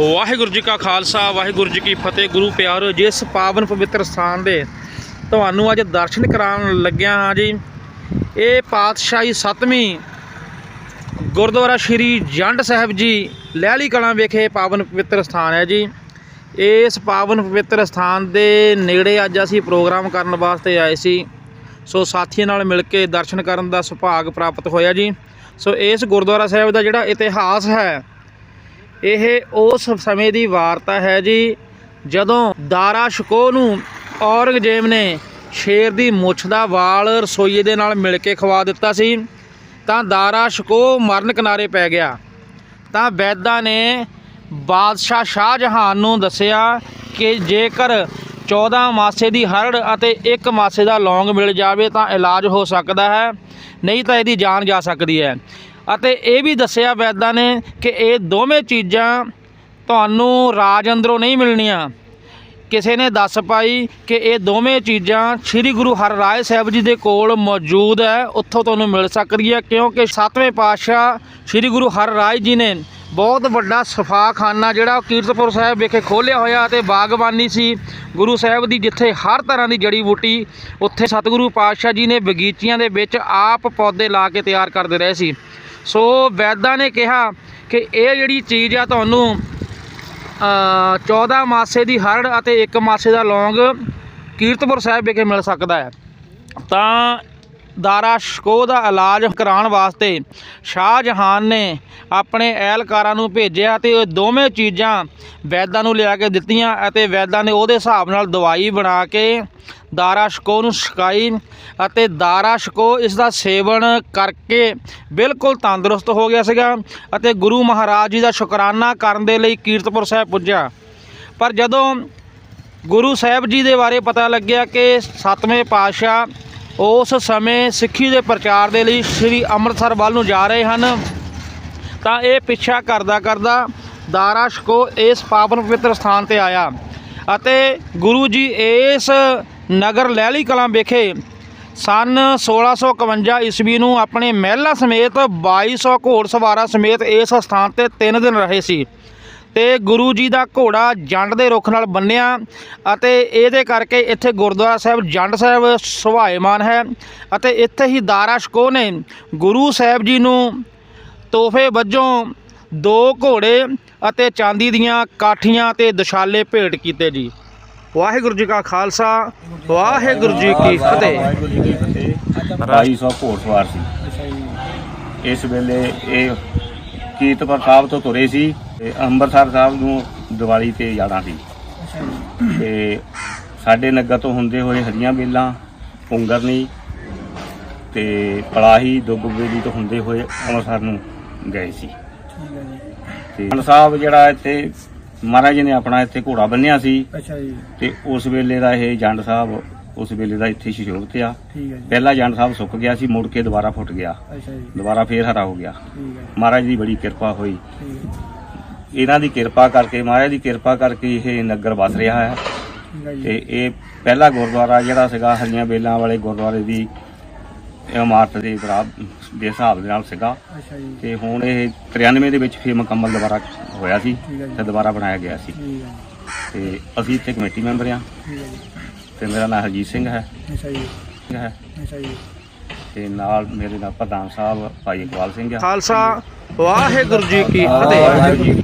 ਵਾਹਿਗੁਰੂ ਜੀ ਕਾ ਖਾਲਸਾ, ਵਾਹਿਗੁਰੂ ਜੀ ਕੀ ਫਤਿਹ। ਗੁਰੂ ਪਿਆਰੋ, ਜਿਸ ਪਾਵਨ ਪਵਿੱਤਰ ਸਥਾਨ ਦੇ ਤੁਹਾਨੂੰ ਅੱਜ ਦਰਸ਼ਨ ਕਰਾਉਣ ਲੱਗਿਆ ਹਾਂ ਜੀ। ਇਹ ਪਾਤਸ਼ਾਹੀ ਸਤਵੀਂ ਗੁਰਦੁਆਰਾ ਸ਼੍ਰੀ ਜੰਡ ਸਾਹਿਬ ਜੀ, ਲਹਿਲੀ ਕਲਾਂ ਵਿਖੇ ਪਾਵਨ ਪਵਿੱਤਰ ਸਥਾਨ ਹੈ ਜੀ। ਇਸ ਪਾਵਨ ਪਵਿੱਤਰ ਸਥਾਨ ਦੇ ਨੇੜੇ ਅੱਜ ਅਸੀਂ ਪ੍ਰੋਗਰਾਮ ਕਰਨ ਵਾਸਤੇ ਆਏ ਸੀ। ਸੋ ਸਾਥੀਆਂ ਨਾਲ ਮਿਲ ਕੇ ਦਰਸ਼ਨ ਕਰਨ ਦਾ ਸੁਭਾਗ ਪ੍ਰਾਪਤ ਹੋਇਆ ਜੀ। ਸੋ ਇਸ ਗੁਰਦੁਆਰਾ ਸਾਹਿਬ ਦਾ ਜਿਹੜਾ ਇਤਿਹਾਸ ਹੈ ਇਹ ਉਸ ਸਮੇਂ ਦੀ ਵਾਰਤਾ ਹੈ ਜੀ, ਜਦੋਂ ਦਾਰਾ ਸ਼ਕੋ ਨੂੰ ਔਰੰਗਜ਼ੇਬ ਨੇ ਸ਼ੇਰ ਦੀ ਮੁੱਛ ਦਾ ਵਾਲ ਰਸੋਈਏ ਦੇ ਨਾਲ ਮਿਲ ਕੇ ਖਵਾ ਦਿੱਤਾ ਸੀ, ਤਾਂ ਦਾਰਾ ਸ਼ਕੋ ਮਰਨ ਕਿਨਾਰੇ ਪੈ ਗਿਆ। ਤਾਂ ਵੈਦਾਂ ਨੇ ਬਾਦਸ਼ਾਹ ਸ਼ਾਹਜਹਾਨ ਨੂੰ ਦੱਸਿਆ ਕਿ ਜੇਕਰ 14 ਮਾਸੇ ਦੀ ਹਰੜ ਅਤੇ ਇੱਕ ਮਾਸੇ ਦਾ ਲੌਂਗ ਮਿਲ ਜਾਵੇ ਤਾਂ ਇਲਾਜ ਹੋ ਸਕਦਾ ਹੈ, ਨਹੀਂ ਤਾਂ ਇਹਦੀ ਜਾਨ ਜਾ ਸਕਦੀ ਹੈ। ਅਤੇ ਇਹ ਵੀ ਦੱਸਿਆ ਵੈਦਾਂ ਨੇ ਕਿ ਇਹ ਦੋਵੇਂ ਚੀਜ਼ਾਂ ਤੁਹਾਨੂੰ ਰਾਜ ਅੰਦਰੋਂ ਨਹੀਂ ਮਿਲਣੀਆਂ। ਕਿਸੇ ਨੇ ਦੱਸ ਪਾਈ ਕਿ ਇਹ ਦੋਵੇਂ ਚੀਜ਼ਾਂ ਸ੍ਰੀ ਗੁਰੂ ਹਰਰਾਏ ਸਾਹਿਬ ਜੀ ਦੇ ਕੋਲ ਮੌਜੂਦ ਹੈ, ਉੱਥੋਂ ਤੁਹਾਨੂੰ ਮਿਲ ਸਕਦੀ ਹੈ, ਕਿਉਂਕਿ ਸੱਤਵੇਂ ਪਾਤਸ਼ਾਹ ਸ੍ਰੀ ਗੁਰੂ ਹਰਰਾਏ ਜੀ ਨੇ ਬਹੁਤ ਵੱਡਾ ਸਫਾਖਾਨਾ ਜਿਹੜਾ ਉਹ ਕੀਰਤਪੁਰ ਸਾਹਿਬ ਵਿਖੇ ਖੋਲ੍ਹਿਆ ਹੋਇਆ ਅਤੇ ਬਾਗਬਾਨੀ ਸੀ। ਗੁਰੂ ਸਾਹਿਬ ਦੀ ਜਿੱਥੇ ਹਰ ਤਰ੍ਹਾਂ ਦੀ ਜੜੀ ਬੂਟੀ, ਉੱਥੇ ਸਤਿਗੁਰੂ ਪਾਤਸ਼ਾਹ ਜੀ ਨੇ ਬਗੀਚੀਆਂ ਦੇ ਵਿੱਚ ਆਪ ਪੌਦੇ ਲਾ ਕੇ ਤਿਆਰ ਕਰਦੇ ਰਹੇ ਸੀ। ਸੋ ਵੈਦਾਂ ਨੇ ਕਿਹਾ ਕਿ ਇਹ ਜਿਹੜੀ ਚੀਜ਼ ਆ ਤੁਹਾਨੂੰ ਅ, 14 ਮਾਸੇ ਦੀ ਹਰੜ ਅਤੇ 1 ਮਾਸੇ ਦਾ ਲੌਂਗ ਕੀਰਤਪੁਰ ਸਾਹਿਬ ਵਿਖੇ ਮਿਲ ਸਕਦਾ ਹੈ। ਤਾਂ ਦਾਰਾ ਸ਼ਕੋ ਦਾ ਇਲਾਜ ਕਰਾਉਣ ਵਾਸਤੇ ਸ਼ਾਹਜਹਾਨ ਨੇ ਆਪਣੇ ਐਲਕਾਰਾਂ ਨੂੰ ਭੇਜਿਆ ਤੇ ਉਹ ਦੋਵੇਂ ਚੀਜ਼ਾਂ ਵੈਦਾਂ ਨੂੰ ਲਿਆ ਕੇ ਦਿੱਤੀਆਂ ਅਤੇ ਵੈਦਾਂ ਨੇ ਉਹਦੇ ਹਿਸਾਬ ਨਾਲ ਦਵਾਈ ਬਣਾ ਕੇ ਦਾਰਾ ਸ਼ਕੋ ਨੂੰ ਛਕਾਈ ਅਤੇ ਦਾਰਾ ਸ਼ਕੋ ਇਸ ਦਾ ਸੇਵਨ ਕਰਕੇ ਬਿਲਕੁਲ ਤੰਦਰੁਸਤ ਹੋ ਗਿਆ ਸੀਗਾ ਅਤੇ ਗੁਰੂ ਮਹਾਰਾਜ ਜੀ ਦਾ ਸ਼ੁਕਰਾਨਾ ਕਰਨ ਦੇ ਲਈ ਕੀਰਤਪੁਰ ਸਾਹਿਬ ਪੁੱਜਾ ਪਰ ਜਦੋਂ ਗੁਰੂ ਸਾਹਿਬ ਜੀ ਦੇ ਬਾਰੇ ਪਤਾ ਲੱਗਿਆ ਕਿ ਸੱਤਵੇਂ ਪਾਤਸ਼ਾਹ ਉਸ ਸਮੇਂ ਸਿੱਖੀ ਦੇ ਪ੍ਰਚਾਰ ਦੇ ਲਈ ਸ੍ਰੀ ਅੰਮ੍ਰਿਤਸਰ ਵੱਲ ਨੂੰ ਜਾ ਰਹੇ ਹਨ। ਤਾਂ ਇਹ ਪਿੱਛਾ ਕਰਦਾ ਕਰਦਾ ਦਾਰਾ ਸ਼ਕੋ ਇਸ ਪਾਵਨ ਪਵਿੱਤਰ ਸਥਾਨ ਤੇ ਆਇਆ ਅਤੇ ਗੁਰੂ ਜੀ ਇਸ ਨਗਰ ਲਹਿਲੀ ਕਲਾਂ ਵਿਖੇ ਸਨ 1651 ਈਸਵੀ ਨੂੰ ਆਪਣੇ ਮਹਿਲਾ ਸਮੇਤ 2200 ਘੋੜਸਵਾਰਾਂ ਸਮੇਤ ਇਸ ਸਥਾਨ ਤੇ 3 ਦਿਨ ਰਹੇ ਸੀ। ਤੇ ਗੁਰੂ ਜੀ ਦਾ ਘੋੜਾ ਜੰਡ ਦੇ ਰੁੱਖ ਨਾਲ ਬੰਨਿਆ ਅਤੇ ਇਹਦੇ ਕਰਕੇ ਇੱਥੇ ਗੁਰਦੁਆਰਾ ਸਾਹਿਬ ਜੰਡ ਸਾਹਿਬ ਸੁਭਾਏਮਾਨ ਹੈ ਅਤੇ ਇੱਥੇ ਹੀ ਦਾਰਾ ਸ਼ਕੋਹ ਨੇ ਗੁਰੂ ਸਾਹਿਬ ਜੀ ਨੂੰ ਤੋਹਫੇ ਵਜੋਂ ਦੋ ਘੋੜੇ ਅਤੇ ਚਾਂਦੀ ਦੀਆਂ ਕਾਠੀਆਂ ਤੇ ਦਸ਼ਾਲੇ ਭੇਟ ਕੀਤੇ ਜੀ। ਵਾਹਿਗੁਰੂ ਜੀ ਕਾ ਖਾਲਸਾ, ਵਾਹਿਗੁਰੂ ਜੀ ਕੀ ਫਤਿਹ। ਵਾਹਿਗੁਰੂ ਜੀ ਕੀ ਫਤਿਹ 2200 ਘੋੜਸਵਾਰ ਸੀ। ਇਸ ਵੇਲੇ ਇਹ ਕੀਰਤਪੁਰ ਸਾਹਿਬ ਤੋਂ ਤੁਰੇ ਸੀ ਤੇ ਅੰਮ੍ਰਿਤਸਰ ਸਾਹਿਬ ਨੂੰ ਦੀਵਾਲੀ ਤੇ ਜਾਣਾ ਸੀ। ਤੇ ਸਾਡੇ ਨਗਰ ਤੋਂ ਹੁੰਦੇ ਹੋਏ ਹਰੀਆਂ ਬੇਲਾਂ ਪੁੰਗਰਨੀ ਤੇ ਪਲਾਹੀ ਦੁੱਗਬੇਲੀ ਤੋਂ ਹੁੰਦੇ ਹੋਏ ਅੰਮ੍ਰਿਤਸਰ ਨੂੰ ਗਏ ਸੀ। ਤੇ ਅੰਮ੍ਰਿਤਸਰ ਸਾਹਿਬ ਜਿਹੜਾ ਇੱਥੇ ਮਹਾਰਾਜ ਨੇ ਆਪਣਾ ਇੱਥੇ ਘੋੜਾ ਬੰਨਿਆ ਸੀ। ਅੱਛਾ ਜੀ। ਤੇ ਉਸ ਵੇਲੇ ਦਾ ਇਹ ਜੰਡ ਸਾਹਿਬ ਉਸ ਵੇਲੇ ਦਾ ਇੱਥੇ ਸ਼ਿਸ਼ੋਭਤ ਆ। ਠੀਕ ਹੈ ਜੀ। ਪਹਿਲਾ ਜੰਡ ਸਾਹਿਬ ਸੁੱਕ ਗਿਆ ਸੀ ਮੁੜ ਕੇ ਦੁਬਾਰਾ ਫੁੱਟ ਗਿਆ। ਅੱਛਾ ਜੀ। ਦੁਬਾਰਾ ਫੇਰ ਹਰਾ ਹੋ ਗਿਆ। ਠੀਕ ਹੈ ਮਹਾਰਾਜ ਦੀ ਬੜੀ ਕਿਰਪਾ ਹੋਈ। ਠੀਕ ਹੈ ਇਹਨਾਂ ਦੀ ਕਿਰਪਾ ਕਰਕੇ ਮਹਾਰਾਜ ਦੀ ਕਿਰਪਾ ਕਰਕੇ ਇਹ ਨਗਰ ਵਸ ਰਿਹਾ ਹੈ। ਤੇ ਇਹ ਪਹਿਲਾ ਗੁਰਦੁਆਰਾ ਜਿਹੜਾ ਸੀਗਾ ਹਰੀਆਂ ਬੇਲਾਂ ਵਾਲੇ ਗੁਰਦੁਆਰੇ ਦੀ ਇਮਾਰਤ ਦੇ ਬਰਾਬਰ ਦੇ ਹਿਸਾਬ ਦੇ ਨਾਲ ਸੀਗਾ। ਤੇ ਹੁਣ ਇਹ 93 ਦੇ ਵਿੱਚ ਫੇਰ ਮੁਕੰਮਲ ਦੁਬਾਰਾ ਹੋਇਆ ਸੀ ਤੇ ਦੁਬਾਰਾ ਬਣਾਇਆ ਗਿਆ ਸੀ। ਤੇ ਅਸੀਂ ਇੱਥੇ ਕਮੇਟੀ ਮੈਂਬਰ ਆ ਤੇ ਮੇਰਾ ਨਾਮ ਹਰਜੀਤ ਸਿੰਘ ਹੈ। ਅੱਛਾ ਜੀ। ਹੈ। ਅੱਛਾ ਜੀ। ਤੇ ਨਾਲ ਮੇਰੇ ਨਾਲ ਪ੍ਰਧਾਨ ਸਾਹਿਬ ਭਾਈ ਇਕਬਾਲ ਸਿੰਘ ਆ। ਖਾਲਸਾ ਵਾਹਿਗੁਰੂ ਜੀ ਕੀ ਫਤਿਹ। ਵਾਹਿਗੁਰੂ ਜੀ